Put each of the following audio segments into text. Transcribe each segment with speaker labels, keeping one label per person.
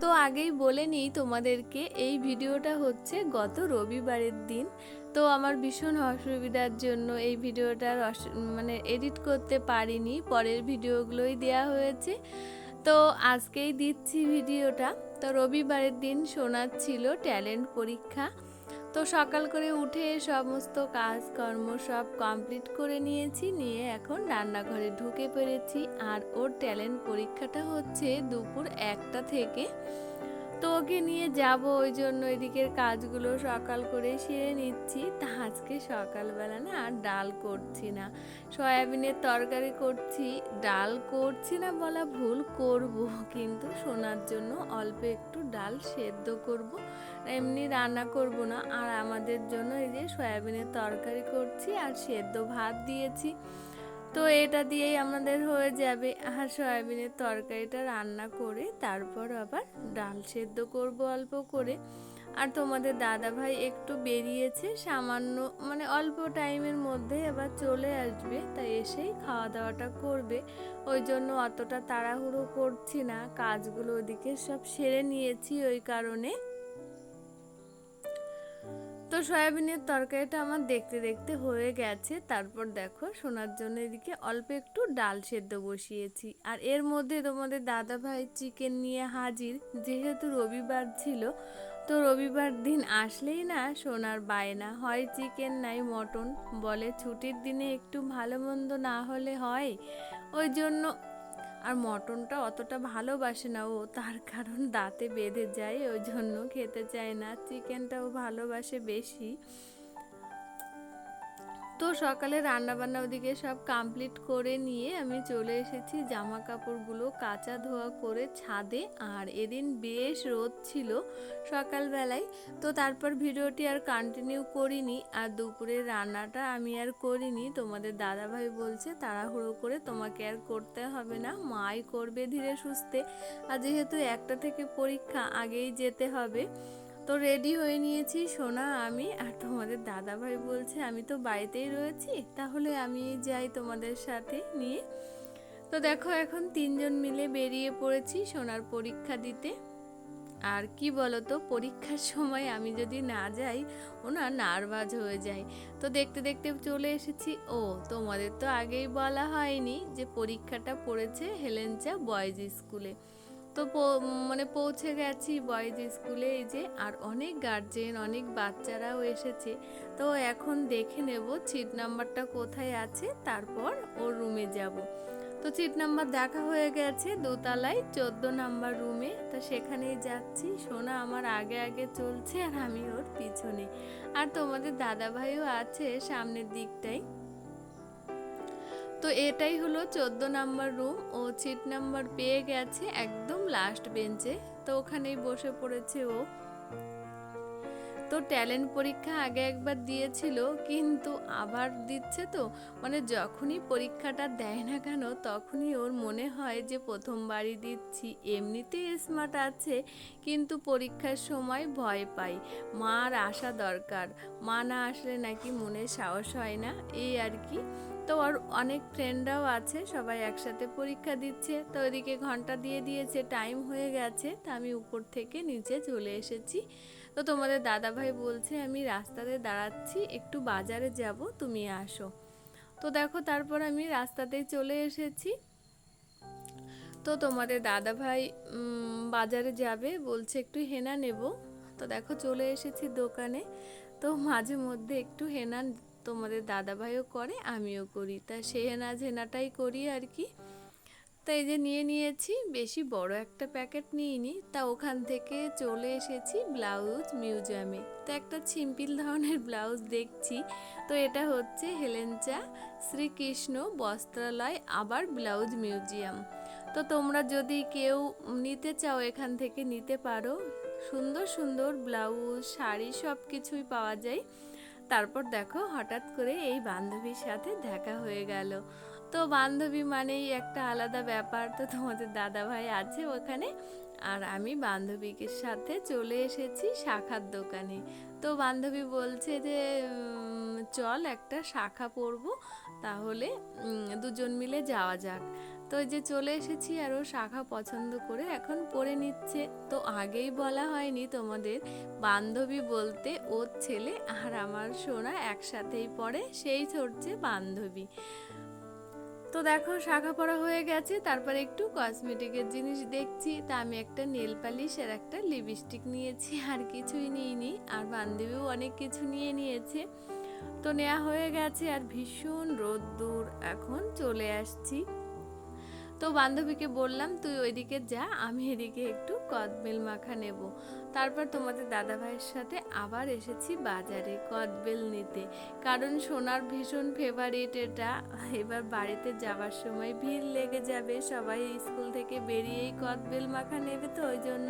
Speaker 1: তো আগেই বলে নিই তোমাদেরকে, এই ভিডিওটা হচ্ছে গত রবিবারের দিন। তো আমার ভীষণ অসুবিধার জন্য এই ভিডিওটার মানে এডিট করতে পারিনি। পরের ভিডিওগুলোই দেয়া হয়েছে। তো আজকেই দিচ্ছি ভিডিওটা। তো রবিবারের দিন শোনার ছিল ট্যালেন্ট পরীক্ষা। তো সকাল করে উঠে সমস্ত কাজকর্ম সব কমপ্লিট করে নিয়েছি, নিয়ে এখন রান্নাঘরে ঢুকে পেরেছি আর ওর ট্যালেন্ট পরীক্ষাটা হচ্ছে দুপুর একটা থেকে। তো ওকে নিয়ে যাব, ওই জন্য এদিকের কাজগুলো সকাল করে সেরে নিচ্ছি। তা আজকে সকালবেলা না আর ডাল করছি না। সয়াবিনের তরকারি করছি, ডাল করছি না বলা ভুল, করব। কিন্তু শোনার জন্য অল্প একটু ডাল সেদ্ধ করব। এমনি রান্না করব না। আর আমাদের জন্য এই যে সয়াবিনের তরকারি করছি আর সেদ্ধ ভাত দিয়েছি। তো এটা দিয়েই আমাদের হয়ে যাবে। আর সয়াবিনের তরকারিটা রান্না করে তারপর আবার ডাল সেদ্ধ করব অল্প করে। আর তোমাদের দাদা ভাই একটু বেরিয়েছে, সামান্য মানে অল্প টাইমের মধ্যে আবার চলে আসবে। তাই এসেই খাওয়া দাওয়াটা করবে। ওই জন্য অতটা তাড়াহুড়ো করছি না। কাজগুলো ওদিকে সব সেরে নিয়েছি ওই কারণে। তো সয়াবিনের তরকারিটা আমার দেখতে দেখতে হয়ে গেছে। তারপর দেখো শোনার জন্য এদিকে অল্প একটু ডাল সেদ্ধ বসিয়েছি। আর এর মধ্যে তোমাদের দাদা ভাই চিকেন নিয়ে হাজির। যেহেতু রবিবার ছিল, তো রবিবার দিন আসলেই না সোনার বায়না। হয় চিকেন নাই মটন। বলে ছুটির দিনে একটু ভালো মন্দ না হলে হয়। ওই জন্য আর মটনটা অতটা ভালোবাসে না ও, তার কারণ দাঁতে বেঁধে যায়, ওই জন্য খেতে চায় না। চিকেনটাও ভালোবাসে বেশি। তো সকালে রান্নাবান্না ওদিকে সব কমপ্লিট করে নিয়ে আমি চলে এসেছি জামা কাপড়গুলো কাঁচা ধোয়া করে ছাদে। আর এদিন বেশ রোদ ছিল সকালবেলায়, তো তারপর ভিডিওটি আর কন্টিনিউ করিনি। আর দুপুরে রান্নাটা আমি আর করিনি। তোমাদের দাদাভাই বলছে তাড়াহুড়ো করে তোমাকে আর করতে হবে না, মাই করবে ধীরে সুস্থে। আর যেহেতু একটা থেকে পরীক্ষা আগেই যেতে হবে তো রেডি হয়ে নিয়েছি। সোনা, আমি আর তোমাদের দাদা ভাই বলছে, আমি তো বাড়িতেই রয়েছি, তাহলে আমি যাই তোমাদের সাথে নিয়ে। তো দেখো, এখন তিনজন মিলে বেরিয়ে পড়েছি সোনার পরীক্ষা দিতে। আর কি বলতো, পরীক্ষার সময় আমি যদি না যাই, ওনা নার্ভাস হয়ে যায়। তো দেখতে দেখতে চলে এসেছি। ও, তোমাদের তো আগেই বলা হয়নি যে পরীক্ষাটা পড়েছে হেলেঞ্চা বয়েজ স্কুলে। তো মানে পৌঁছে গেছি বয়েজ স্কুলে এই যে, আর অনেক গার্জেন অনেক বাচ্চারাও এসেছে। তো এখন দেখে নেব সিট নাম্বারটা কোথায় আছে, তারপর ওর রুমে যাব। তো সিট নাম্বার দেখা হয়ে গেছে দোতলায়, চোদ্দ নাম্বার রুমে তো সেখানেই যাচ্ছি। সোনা আমার আগে আগে চলছে আর আমি ওর পিছনে। আর তোমাদের দাদা ভাইও আছে সামনের দিকটাই তো এটাই হলো চোদ্দ নাম্বার রুম। ও সিট নাম্বার পেয়ে গেছে একদম লাস্ট বেঞ্চে তো ওখানেই বসে পড়েছে ও। তো ট্যালেন্ট পরীক্ষা আগে একবার দিয়েছিল, কিন্তু আবার দিচ্ছে তো। মানে যখনই পরীক্ষাটা দেয় না কেন, তখনই ওর মনে হয় যে প্রথমবারই দিচ্ছি। এমনিতে স্মার্ট আছে, কিন্তু পরীক্ষার সময় ভয় পাই। মার আসা দরকার। মা না আসলে নাকি মনে সাহস হয় না। এই আর কি। তো ওর অনেক ফ্রেন্ডরাও আছে, সবাই একসাথে পরীক্ষা দিচ্ছে। তো ওইদিকে ঘণ্টা দিয়ে দিয়েছে টাইম হয়ে গেছে, তা আমি উপর থেকে নিচে চলে এসেছি। তো তোমাদের দাদা ভাই বলছে, আমি রাস্তাতে দাঁড়াচ্ছি, একটু বাজারে যাব, তুমি আসো। তো দেখো, তারপর আমি রাস্তাতেই চলে এসেছি। তো তোমাদের দাদা ভাই বাজারে যাবে, বলছে একটু হেনা নেব। তো দেখো, চলে এসেছি দোকানে। তো মাঝে মধ্যে একটু হেনা তোমাদের দাদাভাইও করে, আমিও করি। তা সে হেনা ঝেনাটাই করি আর কি। তাই যে নিয়ে নিয়েছি, বেশি বড় একটা প্যাকেট নিইনি। তা ওখান থেকে চলে এসেছি ব্লাউজ মিউজিয়ামে। তো একটা ছিম্পিল ধরনের ব্লাউজ দেখছি। তো এটা হচ্ছে হেলেঞ্চা শ্রীকৃষ্ণ বস্ত্রালয়, আবার ব্লাউজ মিউজিয়াম। তো তোমরা যদি কেউ নিতে চাও, এখান থেকে নিতে পারো। সুন্দর সুন্দর ব্লাউজ, শাড়ি সব কিছুই পাওয়া যায়। তারপর দেখো হঠাৎ করে এই বান্ধবীর সাথে দেখা হয়ে গেল। তো বান্ধবী মানেই একটা আলাদা ব্যাপার। তো তোমাদের দাদা ভাই আছে ওখানে। আর আমি বান্ধবীকে সাথে চলে এসেছি শাখার দোকানে। তো বান্ধবী বলছে যে চল একটা শাখা পরবো। তাহলে দুজন মিলে যাওয়া যাক। তো যে চলে এসেছি আর ও শাখা পছন্দ করে এখন পরে নিচ্ছে। তো আগেই বলা হয়নি তোমাদের, বান্ধবী বলতে ওর ছেলে আর আমার সোনা একসাথেই পড়ে, সেই হচ্ছে বান্ধবী। তো দেখো শাখা পড়া হয়ে গেছে, তারপরে একটু কসমেটিকের জিনিস দেখছি। তা আমি একটা নেল পালিশ আর একটা লিপস্টিক নিয়েছি, আর কিছুই নিইনি। আর বান্ধবীও অনেক কিছু নিয়ে নিয়েছে। তো নেওয়া হয়ে গেছে আর ভীষণ রোদ্দুর এখন চলে আসছি। তো বান্ধবীকে বললাম, তুই ওইদিকে যা, আমি এদিকে একটু কদবেল মাখা নেব। তারপর তোমাদের দাদা ভাইয়ের সাথে আবার এসেছি বাজারে কদবেল নিতে। কারণ সোনার ভীষণ ফেভারিট এটা। এবার বাড়িতে যাওয়ার সময় ভিড় লেগে যাবে, সবাই স্কুল থেকে বেরিয়েই কদবেল মাখা নেবে তো ওই জন্য।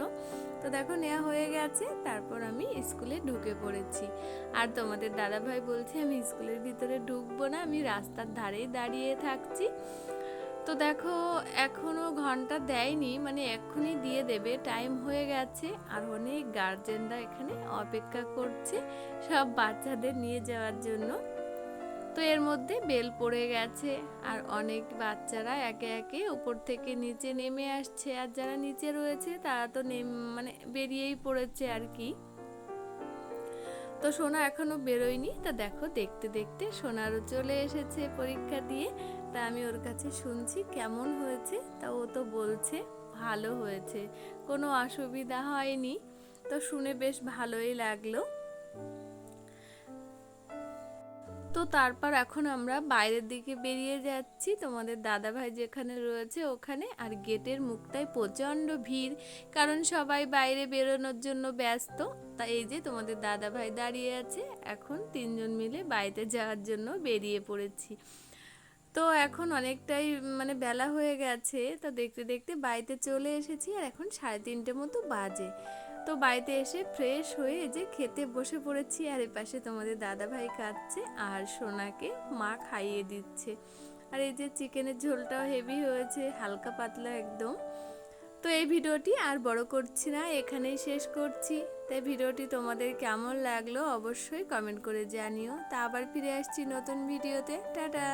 Speaker 1: তো দেখো নেওয়া হয়ে গেছে, তারপর আমি স্কুলে ঢুকে পড়েছি। আর তোমাদের দাদা ভাই বলছে, আমি স্কুলের ভিতরে ঢুকবো না, আমি রাস্তার ধারেই দাঁড়িয়ে থাকছি। তো দেখো, এখনও ঘণ্টা দেয়নি মানে এক্ষুনি দিয়ে দেবে টাইম হয়ে গেছে। আর অনেক গার্জেনরা এখানে অপেক্ষা করছে সব বাচ্চাদের নিয়ে যাওয়ার জন্য। তো এর মধ্যে বেল পড়ে গেছে, আর অনেক বাচ্চারা একে একে উপর থেকে নিচে নেমে আসছে। আর যারা নিচে রয়েছে, তারা তো নেম মানে বেরিয়েই পড়েছে আর কি। তো সোনা এখনও বেরোয়নি, তা দেখো দেখতে দেখতে সোনারও চলে এসেছে পরীক্ষা দিয়ে। তা আমি ওর কাছে শুনছি কেমন হয়েছে, তা ও তো বলছে ভালো হয়েছে, কোনো অসুবিধা হয়নি। তো শুনে বেশ ভালোই লাগল। তো তারপর এখন আমরা বাইরের দিকে বেরিয়ে যাচ্ছি, তোমাদের দাদা ভাই যেখানে রয়েছে ওখানে, আর গেটের মুখটায় প্রচণ্ড ভিড়, কারণ সবাই বাইরে বেরোনোর জন্য ব্যস্ত। তা এই যে তোমাদের দাদা ভাই দাঁড়িয়ে আছে, এখন তিনজন মিলে বাড়িতে যাওয়ার জন্য বেরিয়ে পড়েছি। তো এখন অনেকটাই মানে বেলা হয়ে গেছে, তো দেখতে দেখতে বাড়িতে চলে এসেছি আর এখন সাড়ে তিনটে মতো বাজে। তো বাড়িতে এসে ফ্রেশ হয়ে যে খেতে বসে পড়েছি আর এপাশে তোমাদের দাদা ভাই খাচ্ছে আর সোনাকে মা খাইয়ে দিচ্ছে। আর এই যে চিকেনের ঝোলটাও হেভি হয়েছে, হালকা পাতলা একদম। তো এই ভিডিওটি আর বড় করছি না, এখানেই শেষ করছি। তাই ভিডিওটি তোমাদের কেমন লাগল অবশ্যই কমেন্ট করে জানিও। তা আবার ফিরে আসছি নতুন ভিডিওতে। টাটা!